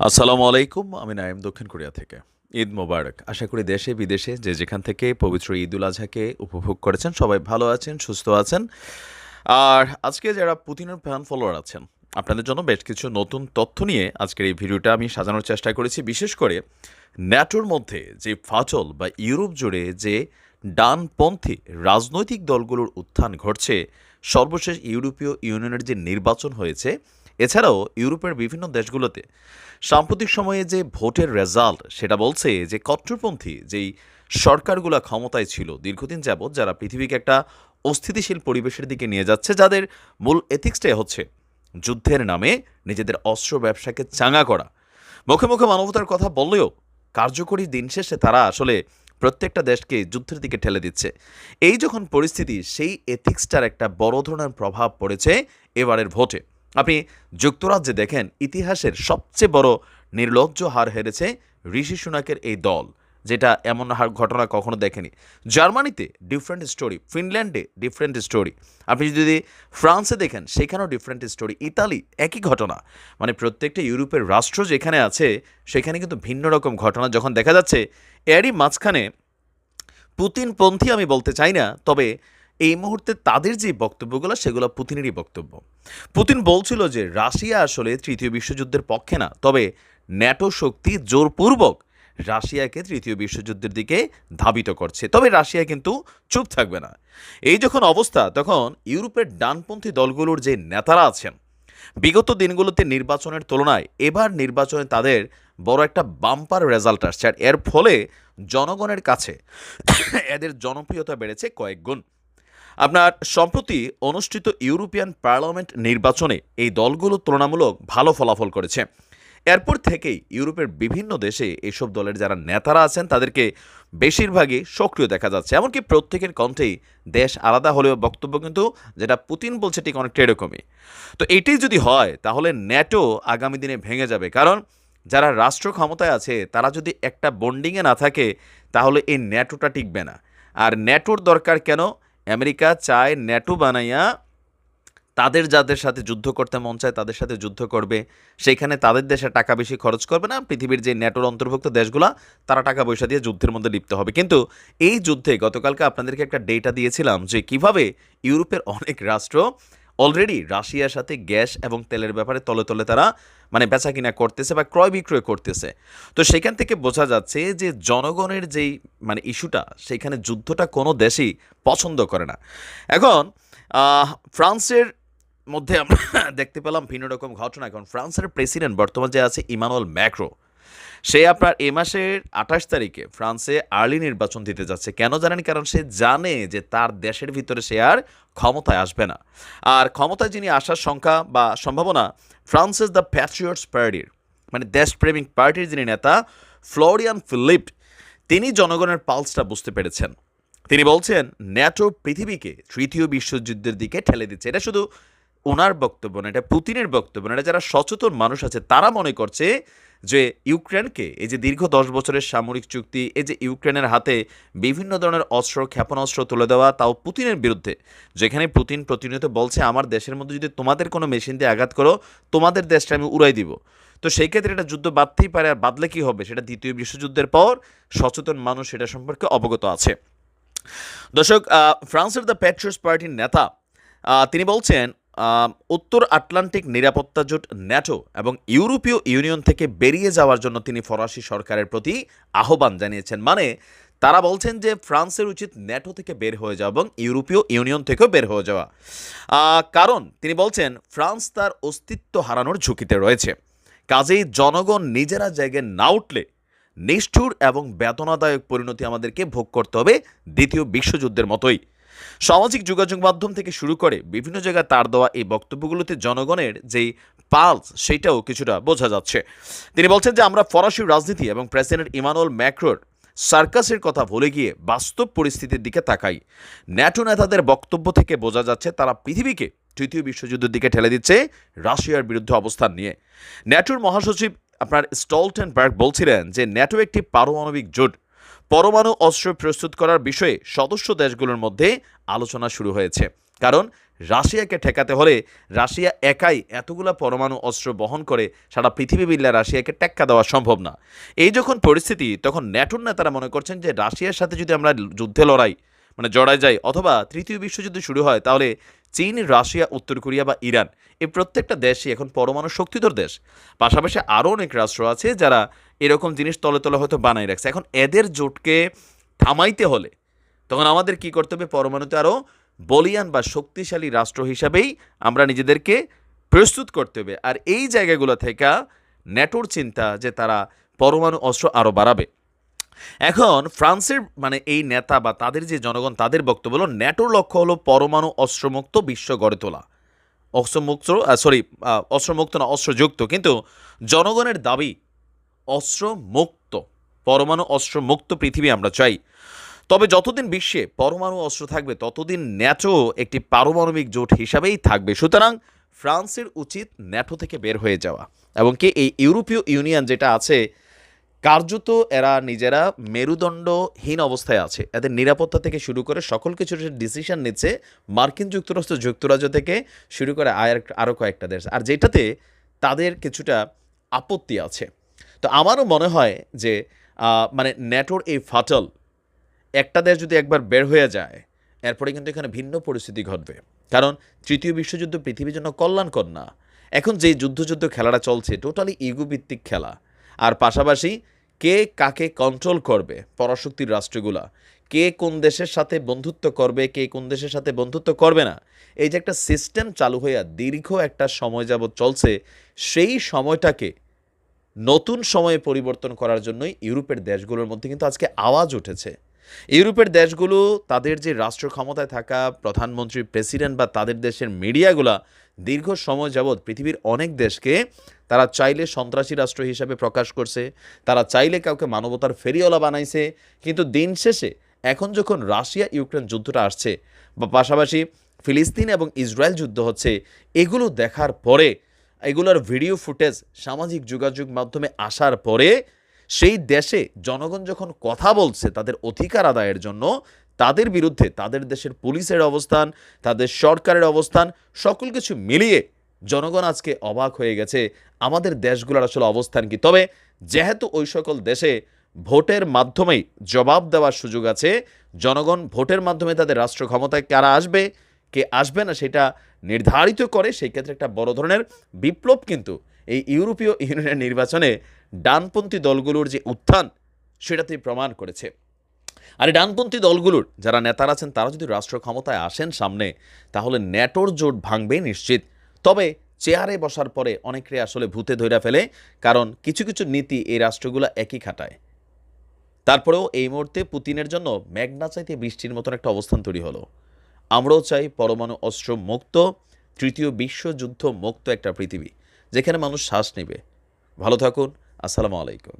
আসসালামু আলাইকুম, আমি নাইম দক্ষিণ কোরিয়া থেকে। ঈদ মোবারক। আশা করি দেশে, বিদেশে যে যেখান থেকে পবিত্র ঈদ উল আজহাকে উপভোগ করেছেন, সবাই ভালো আছেন, সুস্থ আছেন। আর আজকে যারা পুতিনের ফ্যান ফলোয়ার আছেন, আপনাদের জন্য বেশ কিছু নতুন তথ্য নিয়ে আজকের এই ভিডিওটা আমি সাজানোর চেষ্টা করেছি। বিশেষ করে ন্যাটোর মধ্যে যে ফাটল বা ইউরোপ জুড়ে যে ডানপন্থী রাজনৈতিক দলগুলোর উত্থান ঘটছে, সর্বশেষ ইউরোপীয় ইউনিয়নের যে নির্বাচন হয়েছে এছাড়াও ইউরোপের বিভিন্ন দেশগুলোতে সাম্প্রতিক সময়ে যে ভোটের রেজাল্ট, সেটা বলছে যে কট্টরপন্থী যেই সরকারগুলো ক্ষমতায় ছিল দীর্ঘদিন যাবৎ, যারা পৃথিবীকে একটা অস্থিতিশীল পরিবেশের দিকে নিয়ে যাচ্ছে, যাদের মূল এথিক্সটাই হচ্ছে যুদ্ধের নামে নিজেদের অস্ত্র ব্যবসাকে চাঙা করা। মুখে মুখে মানবতার কথা বললেও কার্যকরী দিন শেষে তারা আসলে প্রত্যেকটা দেশকে যুদ্ধের দিকে ঠেলে দিচ্ছে। এই যখন পরিস্থিতি, সেই এথিক্সটার একটা বড় ধরনের প্রভাব পড়েছে এবারের ভোটে। যুক্তরাজ্যে দেখেন, ইতিহাসের সবচেয়ে বড় নির্লজ্জ হার হেরেছে ঋষি সুনাকের এই দল, যেটা এমন হার ঘটনা কখনো দেখেনি। জার্মানিতে ডিফারেন্ট স্টোরি ফিনল্যান্ডে ডিফারেন্ট স্টোরি আপনি যদি ফ্রান্সে দেখেন, সেখানেও ডিফারেন্ট স্টোরি ইতালি, একই ঘটনা। মানে প্রত্যেকটা ইউরোপের রাষ্ট্র যেখানে আছে, সেখানে কিন্তু ভিন্ন রকম ঘটনা। যখন দেখা যাচ্ছে, এরই মাঝখানে পুতিনপন্থী আমি বলতে চাই না, তবে এই মুহূর্তে তাদের যে বক্তব্যগুলো, সেগুলো পুতিনেরই বক্তব্য। পুতিন বলছিল যে, রাশিয়া আসলে তৃতীয় বিশ্বযুদ্ধের পক্ষে না, তবে ন্যাটো শক্তি জোরপূর্বক রাশিয়াকে তৃতীয় বিশ্বযুদ্ধের দিকে ধাবিত করছে। তবে রাশিয়া কিন্তু চুপ থাকবে না। এই যখন অবস্থা, তখন ইউরোপের ডানপন্থী দলগুলোর যে নেতারা আছেন, বিগত দিনগুলোতে নির্বাচনের তুলনায় এবার নির্বাচনে তাদের বড় একটা বাম্পার রেজাল্ট আসছে। আর এর ফলে জনগণের কাছে এদের জনপ্রিয়তা বেড়েছে কয়েক গুণ। আপনার সম্প্রতি অনুষ্ঠিত ইউরোপিয়ান পার্লামেন্ট নির্বাচনে এই দলগুলো তুলনামূলক ভালো ফলাফল করেছে। এরপর থেকেই ইউরোপের বিভিন্ন দেশে এসব দলের যারা নেতারা আছেন, তাদেরকে বেশিরভাগই সক্রিয় দেখা যাচ্ছে। এমনকি প্রত্যেকের কণ্ঠেই দেশ আলাদা হলেও বক্তব্য কিন্তু যেটা পুতিন বলছে ঠিক অনেকটা এরকমই। তো এটাই যদি হয়, তাহলে ন্যাটো আগামী দিনে ভেঙে যাবে। কারণ যারা রাষ্ট্র ক্ষমতায় আছে, তারা যদি একটা বন্ডিংয়ে না থাকে, তাহলে এই ন্যাটোটা টিকবে না। আর ন্যাটোর দরকার কেন? আমেরিকা চায় ন্যাটো বানাইয়া তাদের যাদের সাথে যুদ্ধ করতে মন চায় তাদের সাথে যুদ্ধ করবে। সেইখানে তাদের দেশে টাকা বেশি খরচ করবে না, পৃথিবীর যে ন্যাটোর অন্তর্ভুক্ত দেশগুলো, তারা টাকা পয়সা দিয়ে যুদ্ধের মধ্যে লিপ্ত হবে। কিন্তু এই যুদ্ধে গতকালকে আপনাদেরকে একটা ডেটা দিয়েছিলাম যে কীভাবে ইউরোপের অনেক রাষ্ট্র অলরেডি রাশিয়ার সাথে গ্যাস এবং তেলের ব্যাপারে তলে তলে তারা মানে বেচা কিনা করতেছে বা ক্রয় বিক্রয় করতেছে। তো সেখান থেকে বোঝা যাচ্ছে যে জনগণের যেই মানে ইস্যুটা, সেখানে যুদ্ধটা কোনো দেশই পছন্দ করে না। এখন ফ্রান্সের মধ্যে আমরা দেখতে পেলাম ভিন্ন রকম ঘটনা। এখন ফ্রান্সের প্রেসিডেন্ট বর্তমান যে আছে ইমানুয়েল ম্যাক্রো সে আপনার এ মাসের আঠাশ তারিখে ফ্রান্সে আর্লি নির্বাচন দিতে যাচ্ছে। কেন জানেন? কারণ সে জানে যে তার দেশের ভিতরে সে আর ক্ষমতায় আসবে না। আর ক্ষমতায় যিনি আসার সংখ্যা বা সম্ভাবনা ফ্রান্সেস দ্য প্যাট্রিয়টস পার্টির মানে দেশপ্রেমিক পার্টির যিনি নেতা ফ্লোরিয়ান ফিলিপ তিনি জনগণের পালসটা বুঝতে পেরেছেন। তিনি বলছেন, ন্যাটো পৃথিবীকে তৃতীয় বিশ্বযুদ্ধের দিকে ঠেলে দিচ্ছে। এটা শুধু ওনার বক্তব্য না, এটা পুতিনের বক্তব্য না, এটা যারা সচেতন মানুষ আছে, তারা মনে করছে যে ইউক্রেনকে, এই যে দীর্ঘ দশ বছরের সামরিক চুক্তি, এই যে ইউক্রেনের হাতে বিভিন্ন ধরনের অস্ত্র, ক্ষেপণাস্ত্র তুলে দেওয়া, তাও পুতিনের বিরুদ্ধে। যেখানে পুতিন প্রতিনিয়ত বলছে, আমার দেশের মধ্যে যদি তোমাদের কোনো মেশিন দিয়ে আঘাত করো, তোমাদের দেশটা আমি উড়াই দিব। তো সেই ক্ষেত্রে এটা যুদ্ধ বাঁধতেই পারে, আর বাদলে কী হবে? সেটা দ্বিতীয় বিশ্বযুদ্ধের পর সচেতন মানুষ সেটা সম্পর্কে অবগত আছে। দর্শক ফ্রান্সের দ্য প্যাট্রিয়স পার্টির নেতা তিনি বলছেন উত্তর আটলান্টিক নিরাপত্তা জোট ন্যাটো এবং ইউরোপীয় ইউনিয়ন থেকে বেরিয়ে যাওয়ার জন্য তিনি ফরাসি সরকারের প্রতি আহ্বান জানিয়েছেন। মানে তারা বলছেন যে ফ্রান্সের উচিত ন্যাটো থেকে বের হয়ে যাওয়া এবং ইউরোপীয় ইউনিয়ন থেকেও বের হয়ে যাওয়া। কারণ তিনি বলছেন, ফ্রান্স তার অস্তিত্ব হারানোর ঝুঁকিতে রয়েছে। কাজেই জনগণ নিজেরা জায়গায় না উঠলে নিষ্ঠুর এবং বেতনাদায়ক পরিণতি আমাদেরকে ভোগ করতে হবে দ্বিতীয় বিশ্বযুদ্ধের মতোই। সামাজিক যোগাযোগ মাধ্যম থেকে শুরু করে বিভিন্ন জায়গায় তার দেওয়া এই বক্তব্যগুলোতে জনগণের যেই পালস সেটাও কিছুটা বোঝা যাচ্ছে। তিনি বলছেন যে, আমরা ফরাসি রাজনীতি এবং প্রেসিডেন্ট ইমানুয়েল ম্যাক্রোর সার্কাসের কথা ভুলে গিয়ে বাস্তব পরিস্থিতির দিকে তাকাই। ন্যাটো নেতাদের বক্তব্য থেকে বোঝা যাচ্ছে, তারা পৃথিবীকে তৃতীয় বিশ্বযুদ্ধের দিকে ঠেলে দিচ্ছে রাশিয়ার বিরুদ্ধে অবস্থান নিয়ে। ন্যাটোর মহাসচিব আপনার স্টলটেনবার্গ বলছিলেন যে, ন্যাটো একটি পারমাণবিক জোট। পরমাণু অস্ত্র প্রস্তুত করার বিষয়ে সদস্য দেশগুলোর মধ্যে আলোচনা শুরু হয়েছে। কারণ, রাশিয়াকে ঠেকাতে হলে রাশিয়া একাই এতগুলা পরমাণু অস্ত্র বহন করে সারা পৃথিবী বিল্লা রাশিয়াকে টেক্কা দেওয়া সম্ভব না। এই যখন পরিস্থিতি, তখন ন্যাটোর নেতারা মনে করছেন যে, রাশিয়ার সাথে যদি আমরা যুদ্ধে লড়াই মানে জড়ায় যাই, অথবা তৃতীয় বিশ্বযুদ্ধ শুরু হয়, তাহলে চীন, রাশিয়া, উত্তর কোরিয়া বা ইরান এই প্রত্যেকটা দেশই এখন পরমাণু শক্তিধর দেশ। পাশাপাশি আরও অনেক রাষ্ট্র আছে যারা এরকম জিনিস তলে তলে হয়তো বানাই রাখছে। এখন এদের জোটকে থামাইতে হলে তখন আমাদের কি করতে হবে? পরমাণুতে আরও বলিয়ান বা শক্তিশালী রাষ্ট্র হিসাবেই আমরা নিজেদেরকে প্রস্তুত করতে হবে। আর এই জায়গাগুলো থেকে ন্যাটোর চিন্তা যে তারা পরমাণু অস্ত্র আরও বাড়াবে। এখন ফ্রান্সের মানে এই নেতা বা তাদের যে জনগণ, তাদের বক্তব্য হলো, ন্যাটোর লক্ষ্য হলো পরমাণু অস্ত্রমুক্ত বিশ্ব গড়ে তোলা। অস্ত্রমুক্ত সরি অস্ত্রমুক্ত না, অস্ত্রযুক্ত, কিন্তু জনগণের দাবি, অস্ত্রমুক্ত, পরমাণু অস্ত্রমুক্ত পৃথিবী আমরা চাই। তবে যতদিন বিশ্বে পরমাণু অস্ত্র থাকবে, ততদিন ন্যাটো একটি পারমাণবিক জোট হিসাবেই থাকবে। সুতরাং ফ্রান্সের উচিত ন্যাটো থেকে বের হয়ে যাওয়া। এবং কি এই ইউরোপীয় ইউনিয়ন যেটা আছে কার্যত এরা নিজেরা মেরুদণ্ডহীন অবস্থায় আছে। এদের নিরাপত্তা থেকে শুরু করে সকল কিছুর ডিসিশন নিচ্ছে, মার্কিন যুক্তরাষ্ট্র, যুক্তরাজ্য থেকে শুরু করে আয়ের আরও কয়েকটা দেশ। আর যেটাতে তাদের কিছুটা আপত্তি আছে। তো আমারও মনে হয় যে মানে ন্যাটোর এই ফাটল, একটা দেশ যদি একবার বের হয়ে যায়, এরপরে কিন্তু এখানে ভিন্ন পরিস্থিতি ঘটবে। কারণ তৃতীয় বিশ্বযুদ্ধ পৃথিবীর জন্য কল্যাণকর না। এখন যে যুদ্ধযুদ্ধ খেলাটা চলছে টোটালি ইগোভিত্তিক খেলা। আর পাশাপাশি কে কাকে কন্ট্রোল করবে? পরাশক্তির রাষ্ট্রগুলা। কে কোন দেশের সাথে বন্ধুত্ব করবে? কে কোন দেশের সাথে বন্ধুত্ব করবে না? এই যে একটা সিস্টেম চালু হইয়া দীর্ঘ একটা সময় যাবৎ চলছে, সেই সময়টাকে নতুন সময়ে পরিবর্তন করার জন্যই ইউরোপের দেশগুলোর মধ্যে কিন্তু আজকে আওয়াজ উঠেছে। ইউরোপের দেশগুলো তাদের যে রাষ্ট্র ক্ষমতায় থাকা প্রধানমন্ত্রী, প্রেসিডেন্ট বা তাদের দেশের মিডিয়াগুলা দীর্ঘ সময় যাবৎ পৃথিবীর অনেক দেশকে তারা চাইলে সন্ত্রাসী রাষ্ট্র হিসাবে প্রকাশ করছে, তারা চাইলে কাউকে মানবতার ফেরিওয়ালা বানাইছে, কিন্তু দিন শেষে এখন যখন রাশিয়া ইউক্রেন যুদ্ধটা আসছে, বা পাশাপাশি ফিলিস্তিন এবং ইসরায়েল যুদ্ধ হচ্ছে, এগুলো দেখার পরে, এগুলোর ভিডিও ফুটেজ সামাজিক যোগাযোগ মাধ্যমে আসার পরে সেই দেশে জনগণ যখন কথা বলছে তাদের অধিকার আদায়ের জন্য, তাদের বিরুদ্ধে তাদের দেশের পুলিশের অবস্থান, তাদের সরকারের অবস্থান, সকল কিছু মিলিয়ে জনগণ আজকে অবাক হয়ে গেছে, আমাদের দেশগুলোর আসলে অবস্থান কি? তবে যেহেতু ওই সকল দেশে ভোটের মাধ্যমেই জবাব দেওয়ার সুযোগ আছে, জনগণ ভোটের মাধ্যমে তাদের রাষ্ট্র ক্ষমতায় কারা আসবে, কে আসবে না সেটা নির্ধারিত করে সেই ক্ষেত্রে একটা বড় ধরনের বিপ্লব কিন্তু এই ইউরোপীয় ইউনিয়নের নির্বাচনে ডানপন্থী দলগুলোর যে উত্থান, সেটাতেই প্রমাণ করেছে। আর এই ডানপন্থী দলগুলোর যারা নেতারা আছেন, তারা যদি রাষ্ট্র ক্ষমতায় আসেন সামনে, তাহলে ন্যাটোর জোট ভাঙবে নিশ্চিত। তবে চেয়ারে বসার পরে অনেকে আসলে ভূতে ধইরা ফেলে, কারণ কিছু কিছু নীতি এই রাষ্ট্রগুলো একই খাটায়। তারপরেও এই মুহূর্তে পুতিনের জন্য মেঘনা চাইতে বৃষ্টির মতন একটা অবস্থান তৈরি হলো। আমরাও চাই পরমাণু অস্ত্র মুক্ত, তৃতীয় বিশ্বযুদ্ধ মুক্ত একটা পৃথিবী। যেখানে মানুষ শ্বাস নেবে। ভালো থাকুন আসসালামু আলাইকুম।